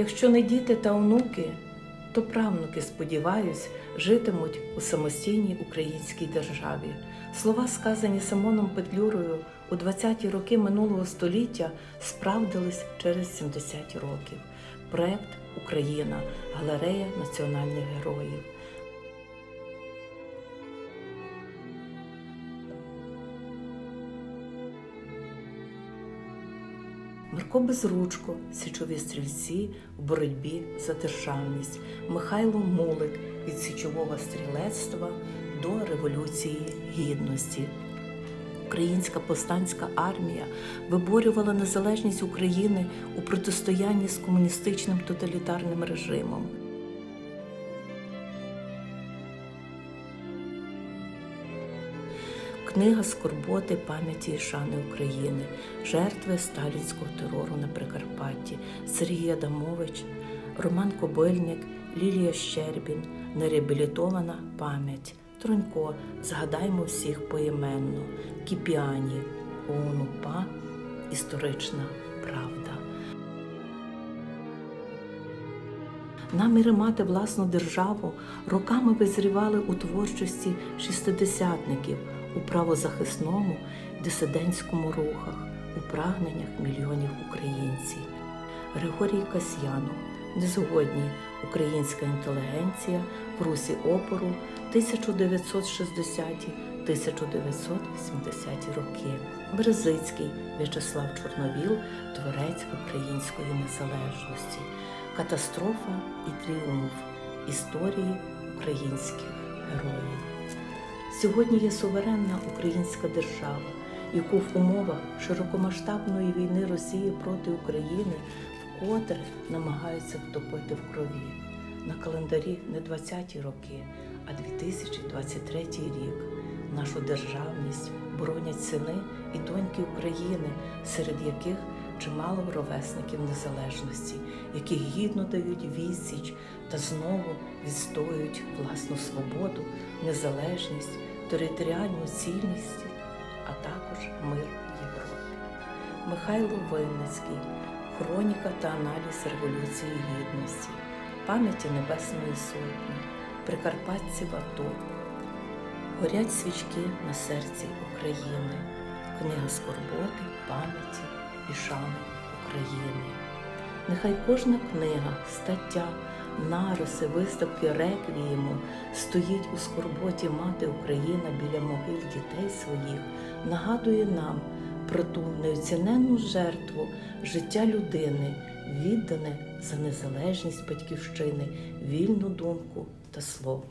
Якщо не діти та онуки, то правнуки, сподіваюсь, житимуть у самостійній українській державі. Слова, сказані Симоном Петлюрою у 20-ті роки минулого століття, справдились через 70 років. Проект Україна, галерея національних героїв. Марко Безручко, січові стрільці в боротьбі за державність, Михайло Мулик від січового стрілецтва до Революції Гідності. Українська повстанська армія виборювала незалежність України у протистоянні з комуністичним тоталітарним режимом. Книга скорботи пам'яті і шани України, жертви сталінського терору на Прикарпатті, Сергій Адамович, Роман Кобильник, Лілія Щербін, нереабілітована пам'ять, Тронько, згадаймо всіх поіменно, Кіпіані, ОУН-УПА, історична правда. Наміри мати власну державу роками визрівали у творчості шістидесятників, у правозахисному дисидентському рухах, у прагненнях мільйонів українців. Григорій Касьянов, незгодні українська інтелігенція в русі опору 1960-1980 роки. Березицький В'ячеслав Чорновіл, творець української незалежності. Катастрофа і тріумф історії українських героїв. Сьогодні є суверенна українська держава, яку в умовах широкомасштабної війни Росії проти України вкотре намагаються втопити в крові. На календарі не 20-ті роки, а 2023 рік. Нашу державність боронять сини і доньки України, серед яких чимало ровесників незалежності, які гідно дають відсіч та знову відстоюють власну свободу, незалежність, територіальну цільність, а також мир в Європі. Михайло Винницький, хроніка та аналіз Революції Гідності, пам'яті Небесної Сотні, Прикарпатці в горять свічки на серці України, книга скорботи, пам'яті і шани України. Нехай кожна книга, стаття, нариси, виставки реквієму стоїть у скорботі мати Україна біля могил дітей своїх, нагадує нам про ту неоціненну жертву життя людини, віддане за незалежність батьківщини, вільну думку та слово.